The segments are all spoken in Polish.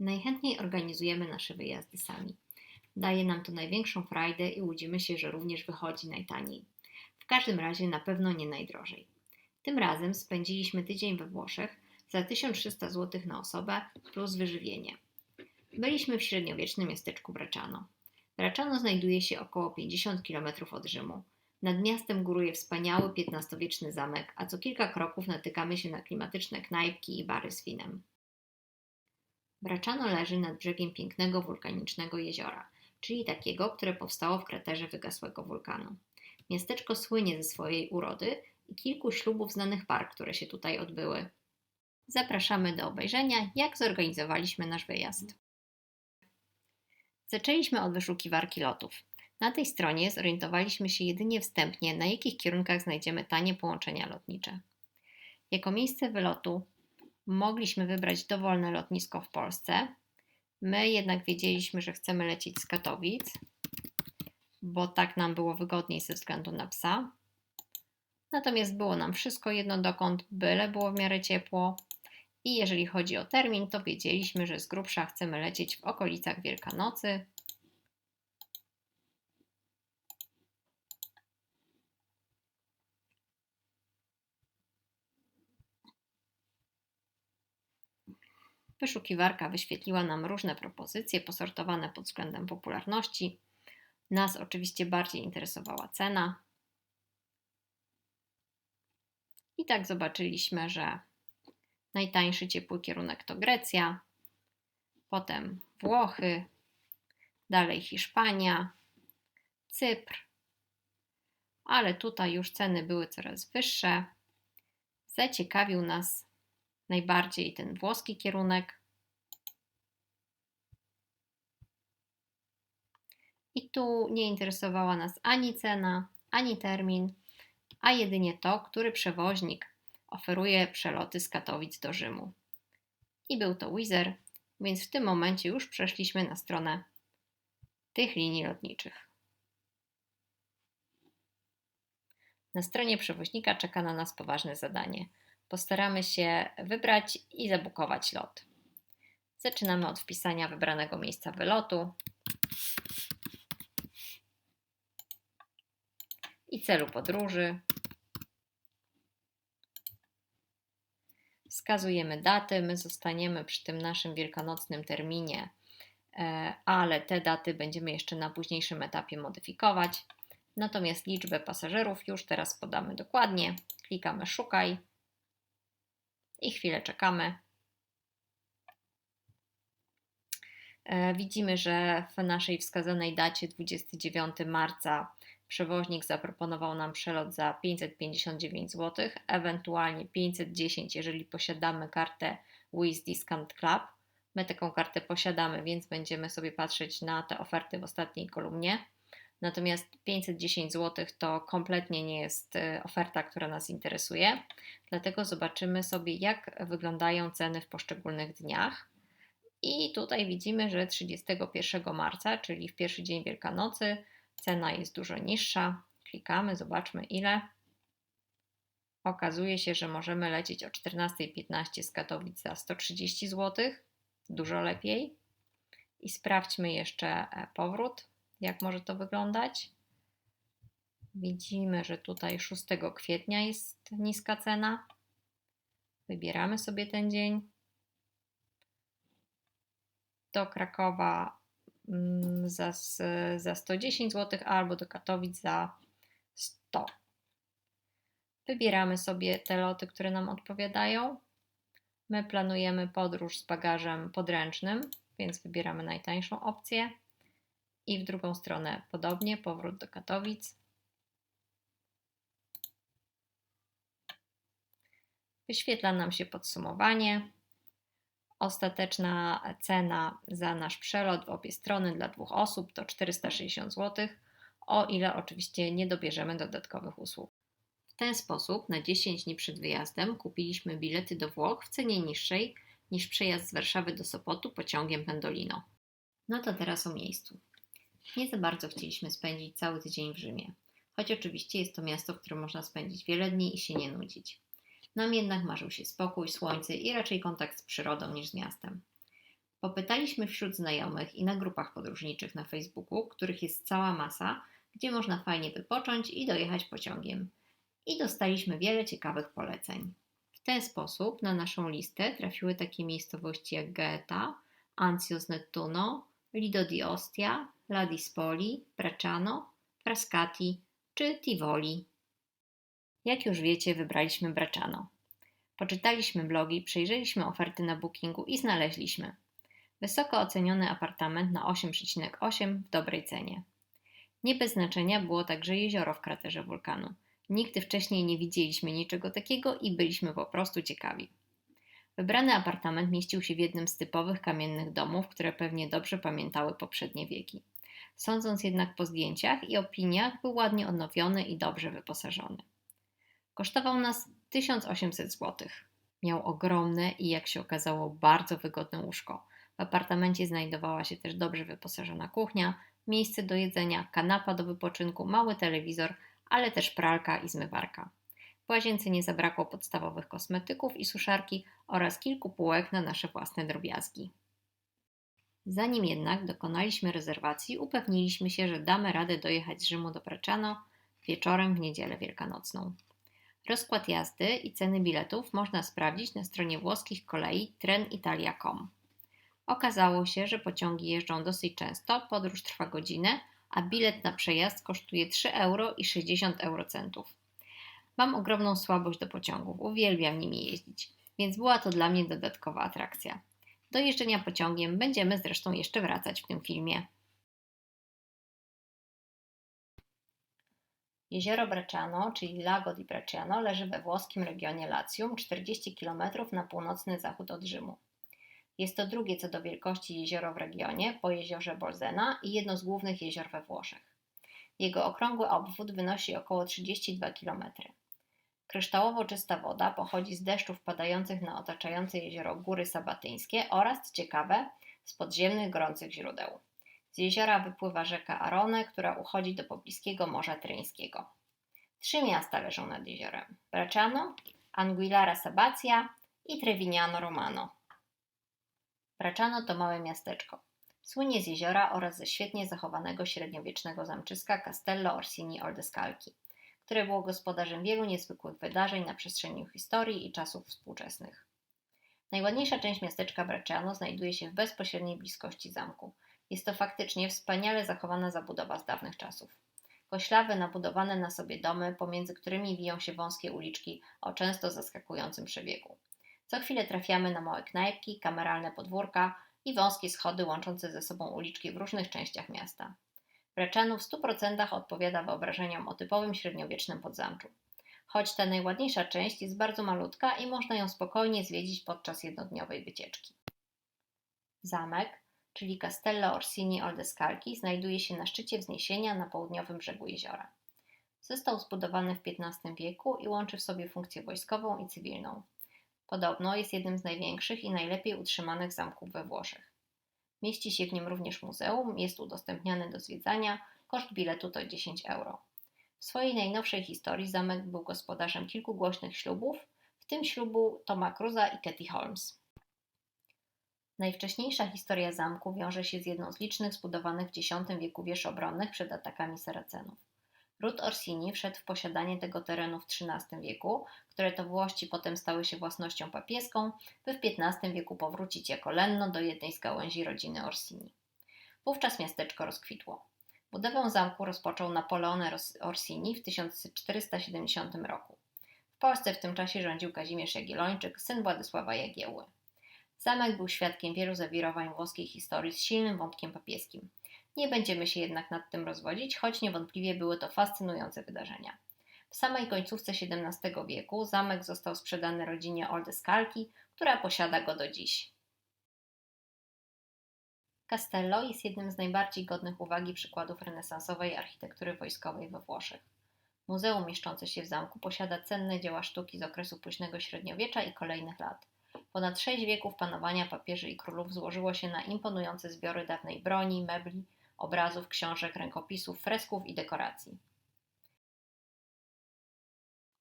Najchętniej organizujemy nasze wyjazdy sami. Daje nam to największą frajdę i łudzimy się, że również wychodzi najtaniej. W każdym razie na pewno nie najdrożej. Tym razem spędziliśmy tydzień we Włoszech za 1300 zł na osobę plus wyżywienie. Byliśmy w średniowiecznym miasteczku Bracciano. Bracciano znajduje się około 50 km od Rzymu. Nad miastem góruje wspaniały XV-wieczny zamek, a co kilka kroków natykamy się na klimatyczne knajpki i bary z winem. Bracciano leży nad brzegiem pięknego wulkanicznego jeziora, czyli takiego, które powstało w kraterze wygasłego wulkanu. Miasteczko słynie ze swojej urody i kilku ślubów znanych par, które się tutaj odbyły. Zapraszamy do obejrzenia, jak zorganizowaliśmy nasz wyjazd. Zaczęliśmy od wyszukiwarki lotów. Na tej stronie zorientowaliśmy się jedynie wstępnie, na jakich kierunkach znajdziemy tanie połączenia lotnicze. Jako miejsce wylotu mogliśmy wybrać dowolne lotnisko w Polsce. My jednak wiedzieliśmy, że chcemy lecieć z Katowic, bo tak nam było wygodniej ze względu na psa. Natomiast było nam wszystko jedno dokąd, byle było w miarę ciepło. I jeżeli chodzi o termin, to wiedzieliśmy, że z grubsza chcemy lecieć w okolicach Wielkanocy, Wyszukiwarka wyświetliła nam różne propozycje posortowane pod względem popularności. Nas oczywiście bardziej interesowała cena. I tak zobaczyliśmy, że najtańszy ciepły kierunek to Grecja, potem Włochy, dalej Hiszpania, Cypr, ale tutaj już ceny były coraz wyższe. Zaciekawił nas najbardziej ten włoski kierunek. I tu nie interesowała nas ani cena, ani termin, a jedynie to, który przewoźnik oferuje przeloty z Katowic do Rzymu. I był to Wizer, więc w tym momencie już przeszliśmy na stronę tych linii lotniczych. Na stronie przewoźnika czeka na nas poważne zadanie – postaramy się wybrać i zabukować lot. Zaczynamy od wpisania wybranego miejsca wylotu i celu podróży. Wskazujemy daty, my zostaniemy przy tym naszym wielkanocnym terminie, e, ale te daty będziemy jeszcze na późniejszym etapie modyfikować. Natomiast liczbę pasażerów już teraz podamy dokładnie. Klikamy szukaj i chwilę czekamy. E, widzimy, że w naszej wskazanej dacie 29 marca przewoźnik zaproponował nam przelot za 559 zł, ewentualnie 510, jeżeli posiadamy kartę Wiz Discount Club. My taką kartę posiadamy, więc będziemy sobie patrzeć na te oferty w ostatniej kolumnie. Natomiast 510 zł to kompletnie nie jest e, oferta, która nas interesuje, dlatego zobaczymy sobie, jak wyglądają ceny w poszczególnych dniach. I tutaj widzimy, że 31 marca, czyli w pierwszy dzień Wielkanocy, cena jest dużo niższa. Klikamy, zobaczmy ile. Okazuje się, że możemy lecieć o 14.15 z Katowic za 130 zł, dużo lepiej. I sprawdźmy jeszcze e, powrót jak może to wyglądać. Widzimy, że tutaj 6 kwietnia jest niska cena. Wybieramy sobie ten dzień. Do Krakowa mm, za, za 110 zł albo do Katowic za 100. Wybieramy sobie te loty, które nam odpowiadają. My planujemy podróż z bagażem podręcznym, więc wybieramy najtańszą opcję i w drugą stronę podobnie, powrót do Katowic. Wyświetla nam się podsumowanie. Ostateczna cena za nasz przelot w obie strony dla dwóch osób to 460 zł, o ile oczywiście nie dobierzemy dodatkowych usług. W ten sposób na 10 dni przed wyjazdem kupiliśmy bilety do Włoch w cenie niższej niż przejazd z Warszawy do Sopotu pociągiem Pendolino. No to teraz o miejscu. Nie za bardzo chcieliśmy spędzić cały tydzień w Rzymie, choć oczywiście jest to miasto, w którym można spędzić wiele dni i się nie nudzić. Nam jednak marzył się spokój, słońce i raczej kontakt z przyrodą niż z miastem. Popytaliśmy wśród znajomych i na grupach podróżniczych na Facebooku, których jest cała masa, gdzie można fajnie wypocząć i dojechać pociągiem. I dostaliśmy wiele ciekawych poleceń. W ten sposób na naszą listę trafiły takie miejscowości jak Gaeta, Anzio z Nettuno, Lido di Ostia, Ladispoli, Bracciano, Frascati czy Tivoli. Jak już wiecie, wybraliśmy Bracciano. Poczytaliśmy blogi, przejrzeliśmy oferty na bookingu i znaleźliśmy wysoko oceniony apartament na 8,8 w dobrej cenie. Nie bez znaczenia było także jezioro w kraterze wulkanu. Nigdy wcześniej nie widzieliśmy niczego takiego i byliśmy po prostu ciekawi. Wybrany apartament mieścił się w jednym z typowych kamiennych domów, które pewnie dobrze pamiętały poprzednie wieki. Sądząc jednak po zdjęciach i opiniach, był ładnie odnowiony i dobrze wyposażony. Kosztował nas 1800 zł. Miał ogromne i, jak się okazało, bardzo wygodne łóżko. W apartamencie znajdowała się też dobrze wyposażona kuchnia, miejsce do jedzenia, kanapa do wypoczynku, mały telewizor, ale też pralka i zmywarka. W łazience nie zabrakło podstawowych kosmetyków i suszarki oraz kilku półek na nasze własne drobiazgi. Zanim jednak dokonaliśmy rezerwacji, upewniliśmy się, że damy radę dojechać z Rzymu do Bracciano wieczorem w niedzielę wielkanocną. Rozkład jazdy i ceny biletów można sprawdzić na stronie włoskich kolei trenitalia.com. Okazało się, że pociągi jeżdżą dosyć często, podróż trwa godzinę, a bilet na przejazd kosztuje 3 euro i 60 eurocentów. Mam ogromną słabość do pociągów, uwielbiam nimi jeździć, więc była to dla mnie dodatkowa atrakcja. Do jeżdżenia pociągiem będziemy zresztą jeszcze wracać w tym filmie. Jezioro Bracciano, czyli Lago di Bracciano, leży we włoskim regionie Latium, 40 km na północny zachód od Rzymu. Jest to drugie co do wielkości jezioro w regionie po jeziorze Bolzena i jedno z głównych jezior we Włoszech. Jego okrągły obwód wynosi około 32 km. Kryształowo czysta woda pochodzi z deszczów padających na otaczające jezioro góry sabatyńskie oraz, ciekawe, z podziemnych gorących źródeł. Z jeziora wypływa rzeka Arone, która uchodzi do pobliskiego Morza Tryńskiego. Trzy miasta leżą nad jeziorem: Bracciano, Anguillara Sabatia i Trevignano Romano. Bracciano to małe miasteczko. Słynie z jeziora oraz ze świetnie zachowanego średniowiecznego zamczyska Castello Orsini Oldescalchi, które było gospodarzem wielu niezwykłych wydarzeń na przestrzeni historii i czasów współczesnych. Najładniejsza część miasteczka Bracciano znajduje się w bezpośredniej bliskości zamku. Jest to faktycznie wspaniale zachowana zabudowa z dawnych czasów. Koślawe nabudowane na sobie domy, pomiędzy którymi wiją się wąskie uliczki o często zaskakującym przebiegu. Co chwilę trafiamy na małe knajpki, kameralne podwórka i wąskie schody łączące ze sobą uliczki w różnych częściach miasta. Breczanu w 100% odpowiada wyobrażeniom o typowym średniowiecznym podzamczu. Choć ta najładniejsza część jest bardzo malutka i można ją spokojnie zwiedzić podczas jednodniowej wycieczki. Zamek, czyli Castello Orsini Oldescalchi, znajduje się na szczycie wzniesienia na południowym brzegu jeziora. Został zbudowany w XV wieku i łączy w sobie funkcję wojskową i cywilną. Podobno jest jednym z największych i najlepiej utrzymanych zamków we Włoszech. Mieści się w nim również muzeum, jest udostępniany do zwiedzania, koszt biletu to 10 euro. W swojej najnowszej historii zamek był gospodarzem kilku głośnych ślubów, w tym ślubu Toma Cruza i Katie Holmes. Najwcześniejsza historia zamku wiąże się z jedną z licznych zbudowanych w X wieku wież obronnych przed atakami Saracenów. Ród Orsini wszedł w posiadanie tego terenu w XIII wieku, które to włości potem stały się własnością papieską, by w XV wieku powrócić jako lenno do jednej z gałęzi rodziny Orsini. Wówczas miasteczko rozkwitło. Budowę zamku rozpoczął Napoleone Orsini w 1470 roku. W Polsce w tym czasie rządził Kazimierz Jagiellończyk, syn Władysława Jagiełły. Zamek był świadkiem wielu zawirowań włoskiej historii z silnym wątkiem papieskim. Nie będziemy się jednak nad tym rozwodzić, choć niewątpliwie były to fascynujące wydarzenia. W samej końcówce XVII wieku zamek został sprzedany rodzinie Oldescalchi, która posiada go do dziś. Castello jest jednym z najbardziej godnych uwagi przykładów renesansowej architektury wojskowej we Włoszech. Muzeum mieszczące się w zamku posiada cenne dzieła sztuki z okresu późnego średniowiecza i kolejnych lat. Ponad sześć wieków panowania papieży i królów złożyło się na imponujące zbiory dawnej broni, mebli, obrazów, książek, rękopisów, fresków i dekoracji.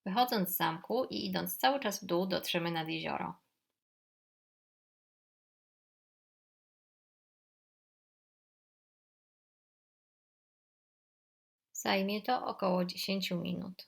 Wychodząc z zamku i idąc cały czas w dół, dotrzemy nad jezioro. Zajmie to około 10 minut.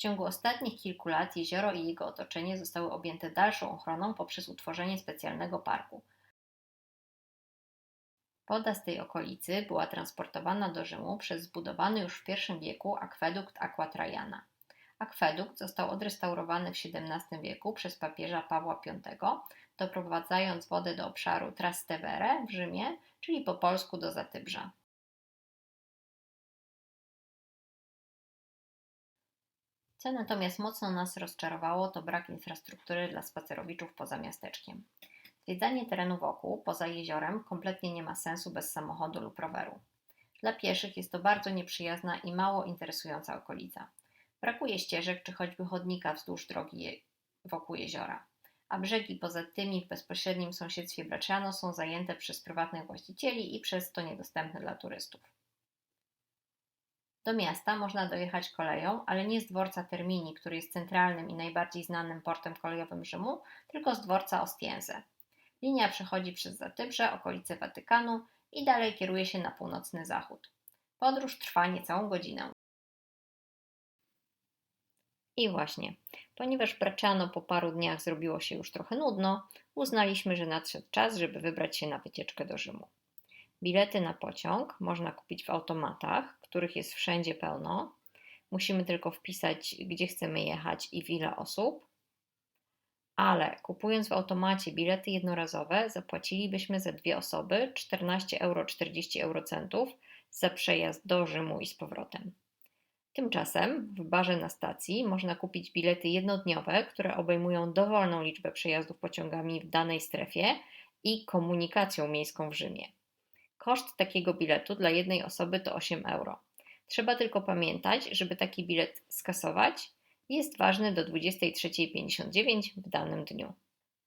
W ciągu ostatnich kilku lat jezioro i jego otoczenie zostały objęte dalszą ochroną poprzez utworzenie specjalnego parku. Woda z tej okolicy była transportowana do Rzymu przez zbudowany już w I wieku akwedukt Aqua Traiana. Akwedukt został odrestaurowany w XVII wieku przez papieża Pawła V, doprowadzając wodę do obszaru Trastevere w Rzymie, czyli po polsku do Zatybrza. Co natomiast mocno nas rozczarowało, to brak infrastruktury dla spacerowiczów poza miasteczkiem. Zwiedzanie terenu wokół, poza jeziorem, kompletnie nie ma sensu bez samochodu lub roweru. Dla pieszych jest to bardzo nieprzyjazna i mało interesująca okolica. Brakuje ścieżek czy choćby chodnika wzdłuż drogi wokół jeziora, a brzegi poza tymi w bezpośrednim sąsiedztwie Bracciano są zajęte przez prywatnych właścicieli i przez to niedostępne dla turystów. Do miasta można dojechać koleją, ale nie z dworca Termini, który jest centralnym i najbardziej znanym portem kolejowym Rzymu, tylko z dworca Ostiense. Linia przechodzi przez Zatybrze, okolice Watykanu i dalej kieruje się na północny zachód. Podróż trwa niecałą godzinę. I właśnie, ponieważ Bracciano po paru dniach zrobiło się już trochę nudno, uznaliśmy, że nadszedł czas, żeby wybrać się na wycieczkę do Rzymu. Bilety na pociąg można kupić w automatach, których jest wszędzie pełno. Musimy tylko wpisać, gdzie chcemy jechać i w ile osób. Ale kupując w automacie bilety jednorazowe, zapłacilibyśmy za dwie osoby 14 euro 40 eurocentów za przejazd do Rzymu i z powrotem. Tymczasem w barze na stacji można kupić bilety jednodniowe, które obejmują dowolną liczbę przejazdów pociągami w danej strefie i komunikacją miejską w Rzymie. Koszt takiego biletu dla jednej osoby to 8 euro. Trzeba tylko pamiętać, żeby taki bilet skasować, jest ważny do 23.59 w danym dniu.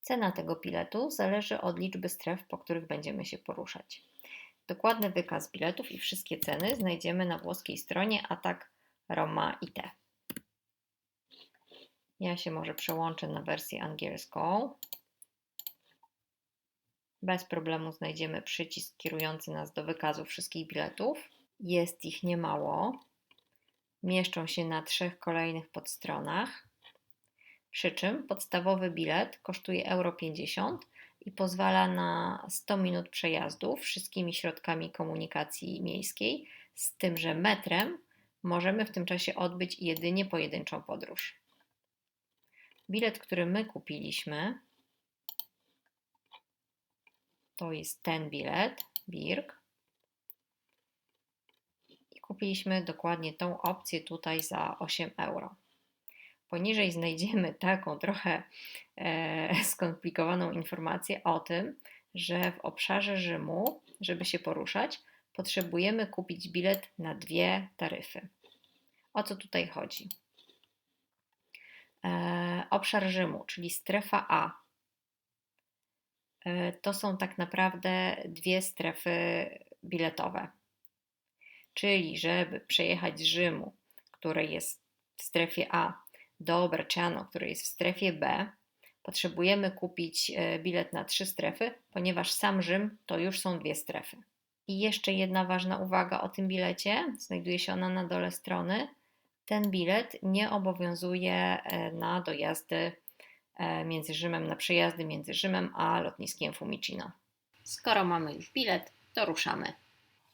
Cena tego biletu zależy od liczby stref, po których będziemy się poruszać. Dokładny wykaz biletów i wszystkie ceny znajdziemy na włoskiej stronie Atak Roma IT. Ja się może przełączę na wersję angielską. Bez problemu znajdziemy przycisk kierujący nas do wykazu wszystkich biletów. Jest ich niemało. Mieszczą się na trzech kolejnych podstronach. Przy czym podstawowy bilet kosztuje euro 50 i pozwala na 100 minut przejazdu wszystkimi środkami komunikacji miejskiej, z tym, że metrem możemy w tym czasie odbyć jedynie pojedynczą podróż. Bilet, który my kupiliśmy, to jest ten bilet, Birk. I kupiliśmy dokładnie tą opcję tutaj za 8 euro. Poniżej znajdziemy taką trochę e, skomplikowaną informację o tym, że w obszarze Rzymu, żeby się poruszać, potrzebujemy kupić bilet na dwie taryfy. O co tutaj chodzi? E, obszar Rzymu, czyli strefa A, to są tak naprawdę dwie strefy biletowe. Czyli, żeby przejechać z Rzymu, który jest w strefie A, do Bresciano, który jest w strefie B, potrzebujemy kupić e, bilet na trzy strefy, ponieważ sam Rzym to już są dwie strefy. I jeszcze jedna ważna uwaga o tym bilecie, znajduje się ona na dole strony. Ten bilet nie obowiązuje e, na dojazdy E, między Rzymem, na przejazdy między Rzymem a lotniskiem Fumicino. Skoro mamy już bilet, to ruszamy.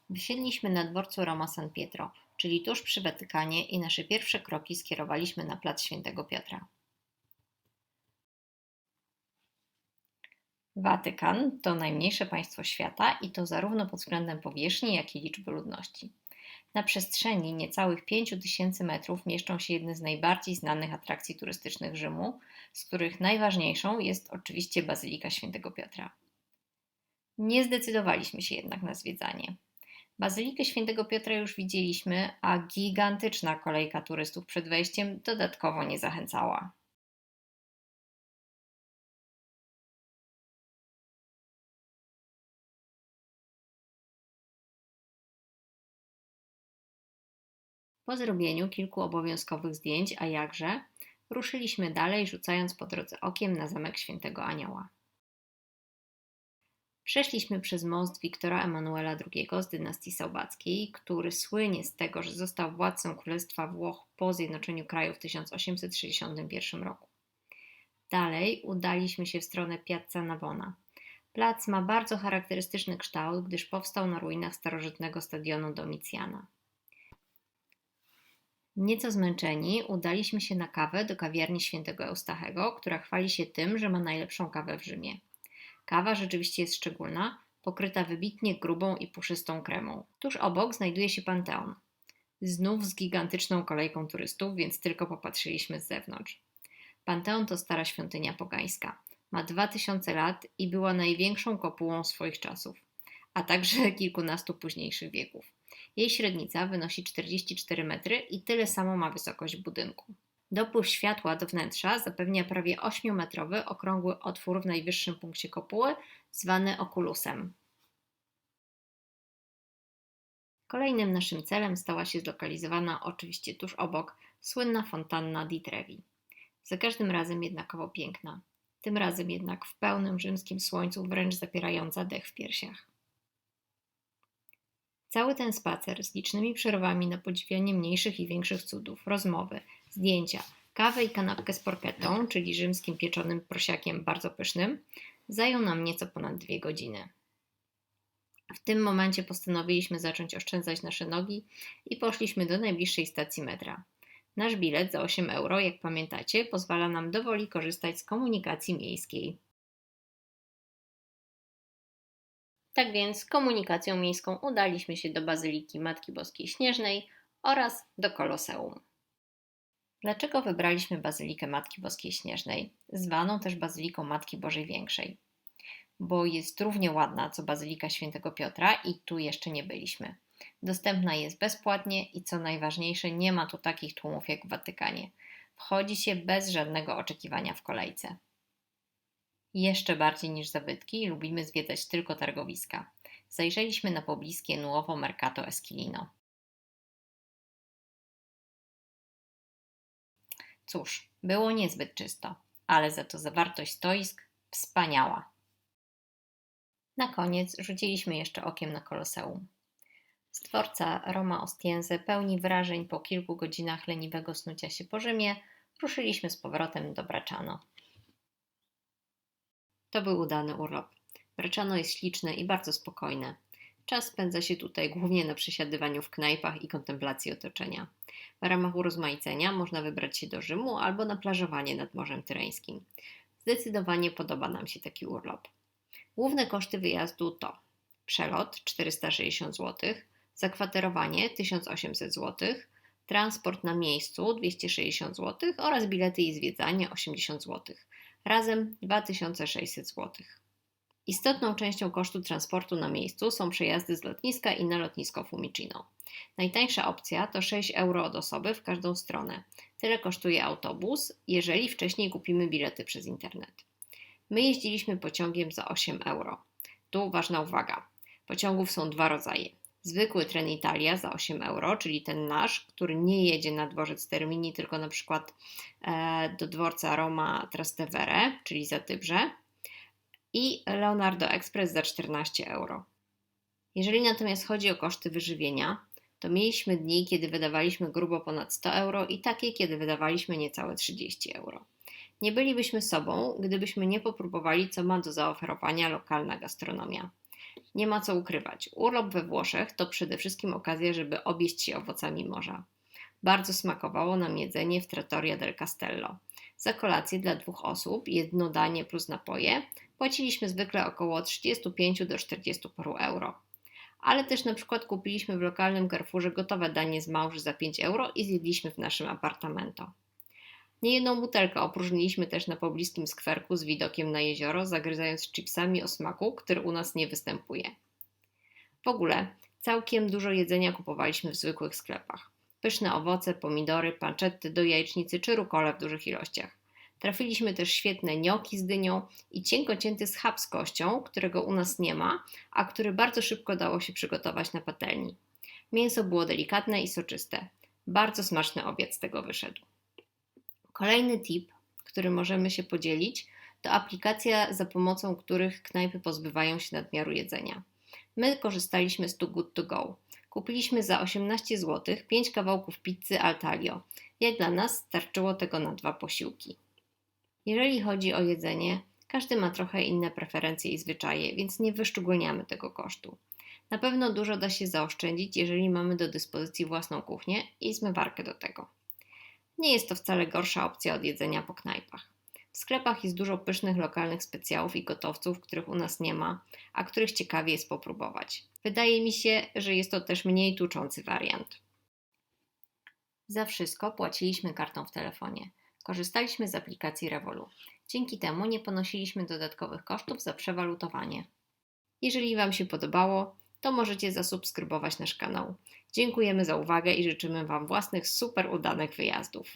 Wysiedliśmy na dworcu Roma San Pietro, czyli tuż przy Watykanie i nasze pierwsze kroki skierowaliśmy na plac Świętego Piotra. Watykan to najmniejsze państwo świata i to zarówno pod względem powierzchni, jak i liczby ludności. Na przestrzeni niecałych 5000 metrów mieszczą się jedne z najbardziej znanych atrakcji turystycznych Rzymu, z których najważniejszą jest oczywiście Bazylika Świętego Piotra. Nie zdecydowaliśmy się jednak na zwiedzanie. Bazylikę Świętego Piotra już widzieliśmy, a gigantyczna kolejka turystów przed wejściem dodatkowo nie zachęcała. Po zrobieniu kilku obowiązkowych zdjęć, a jakże, ruszyliśmy dalej, rzucając po drodze okiem na zamek Świętego Anioła. Przeszliśmy przez most Wiktora Emanuela II z dynastii Saubackiej, który słynie z tego, że został władcą Królestwa Włoch po zjednoczeniu kraju w 1861 roku. Dalej udaliśmy się w stronę Piazza Navona. Plac ma bardzo charakterystyczny kształt, gdyż powstał na ruinach starożytnego stadionu Domicjana. Nieco zmęczeni udaliśmy się na kawę do kawiarni świętego Eustachego, która chwali się tym, że ma najlepszą kawę w Rzymie. Kawa rzeczywiście jest szczególna, pokryta wybitnie grubą i puszystą kremą. Tuż obok znajduje się Panteon. Znów z gigantyczną kolejką turystów, więc tylko popatrzyliśmy z zewnątrz. Panteon to stara świątynia pogańska. Ma 2000 lat i była największą kopułą swoich czasów, a także kilkunastu późniejszych wieków. Jej średnica wynosi 44 metry i tyle samo ma wysokość budynku. Dopływ światła do wnętrza zapewnia prawie 8-metrowy okrągły otwór w najwyższym punkcie kopuły, zwany okulusem. Kolejnym naszym celem stała się zlokalizowana oczywiście tuż obok słynna fontanna di Trevi. Za każdym razem jednakowo piękna, tym razem jednak w pełnym rzymskim słońcu wręcz zapierająca dech w piersiach. Cały ten spacer z licznymi przerwami na podziwianie mniejszych i większych cudów, rozmowy, zdjęcia, kawę i kanapkę z porketą, czyli rzymskim pieczonym prosiakiem bardzo pysznym, zajął nam nieco ponad dwie godziny. W tym momencie postanowiliśmy zacząć oszczędzać nasze nogi i poszliśmy do najbliższej stacji metra. Nasz bilet za 8 euro, jak pamiętacie, pozwala nam dowoli korzystać z komunikacji miejskiej. Tak więc komunikacją miejską udaliśmy się do Bazyliki Matki Boskiej Śnieżnej oraz do Koloseum. Dlaczego wybraliśmy Bazylikę Matki Boskiej Śnieżnej, zwaną też Bazyliką Matki Bożej Większej? Bo jest równie ładna co Bazylika Świętego Piotra i tu jeszcze nie byliśmy. Dostępna jest bezpłatnie i co najważniejsze, nie ma tu takich tłumów jak w Watykanie. Wchodzi się bez żadnego oczekiwania w kolejce. Jeszcze bardziej niż zabytki lubimy zwiedzać tylko targowiska. Zajrzeliśmy na pobliskie Nuovo Mercato Esquilino. Cóż, było niezbyt czysto, ale za to zawartość stoisk wspaniała. Na koniec rzuciliśmy jeszcze okiem na koloseum. Stworca Roma Ostiense pełni wrażeń po kilku godzinach leniwego snucia się po Rzymie, ruszyliśmy z powrotem do Bracciano. To był udany urlop. Bracciano jest śliczne i bardzo spokojne. Czas spędza się tutaj głównie na przesiadywaniu w knajpach i kontemplacji otoczenia. W ramach urozmaicenia można wybrać się do Rzymu albo na plażowanie nad Morzem Tyreńskim. Zdecydowanie podoba nam się taki urlop. Główne koszty wyjazdu to przelot 460 zł, zakwaterowanie 1800 zł, transport na miejscu 260 zł oraz bilety i zwiedzanie 80 zł. Razem 2600 zł. Istotną częścią kosztu transportu na miejscu są przejazdy z lotniska i na lotnisko Fumicino. Najtańsza opcja to 6 euro od osoby w każdą stronę. Tyle kosztuje autobus, jeżeli wcześniej kupimy bilety przez internet. My jeździliśmy pociągiem za 8 euro. Tu ważna uwaga. Pociągów są dwa rodzaje. Zwykły Trenitalia za 8 euro, czyli ten nasz, który nie jedzie na dworzec Termini, tylko na przykład e, do dworca Roma Trastevere, czyli za Tybrze, i Leonardo Express za 14 euro. Jeżeli natomiast chodzi o koszty wyżywienia, to mieliśmy dni, kiedy wydawaliśmy grubo ponad 100 euro i takie, kiedy wydawaliśmy niecałe 30 euro. Nie bylibyśmy sobą, gdybyśmy nie popróbowali, co ma do zaoferowania lokalna gastronomia. Nie ma co ukrywać. Urlop we Włoszech to przede wszystkim okazja, żeby obieść się owocami morza. Bardzo smakowało nam jedzenie w Trattoria del Castello. Za kolację dla dwóch osób, jedno danie plus napoje, płaciliśmy zwykle około 35 do 40 paru euro. Ale też na przykład kupiliśmy w lokalnym Carrefourze gotowe danie z małży za 5 euro i zjedliśmy w naszym apartamento. Niejedną butelkę opróżniliśmy też na pobliskim skwerku z widokiem na jezioro, zagryzając chipsami o smaku, który u nas nie występuje. W ogóle Całkiem dużo jedzenia kupowaliśmy w zwykłych sklepach. Pyszne owoce, pomidory, panczetty do jajecznicy czy rukole w dużych ilościach. Trafiliśmy też świetne nioki z dynią i cienko cięty schab z kością, którego u nas nie ma, a który bardzo szybko dało się przygotować na patelni. Mięso było delikatne i soczyste. Bardzo smaczny obiad z tego wyszedł. Kolejny tip, który możemy się podzielić, to aplikacja, za pomocą których knajpy pozbywają się nadmiaru jedzenia. My korzystaliśmy z Too Good To Go. Kupiliśmy za 18 zł 5 kawałków pizzy Altaglio. Jak dla nas starczyło tego na dwa posiłki. Jeżeli chodzi o jedzenie, każdy ma trochę inne preferencje i zwyczaje, więc nie wyszczególniamy tego kosztu. Na pewno dużo da się zaoszczędzić, jeżeli mamy do dyspozycji własną kuchnię i zmywarkę do tego. Nie jest to wcale gorsza opcja od jedzenia po knajpach. W sklepach jest dużo pysznych lokalnych specjałów i gotowców, których u nas nie ma, a których ciekawie jest popróbować. Wydaje mi się, że jest to też mniej tuczący wariant. Za wszystko płaciliśmy kartą w telefonie. Korzystaliśmy z aplikacji Revolu. Dzięki temu nie ponosiliśmy dodatkowych kosztów za przewalutowanie. Jeżeli Wam się podobało, to możecie zasubskrybować nasz kanał. Dziękujemy za uwagę i życzymy Wam własnych super udanych wyjazdów.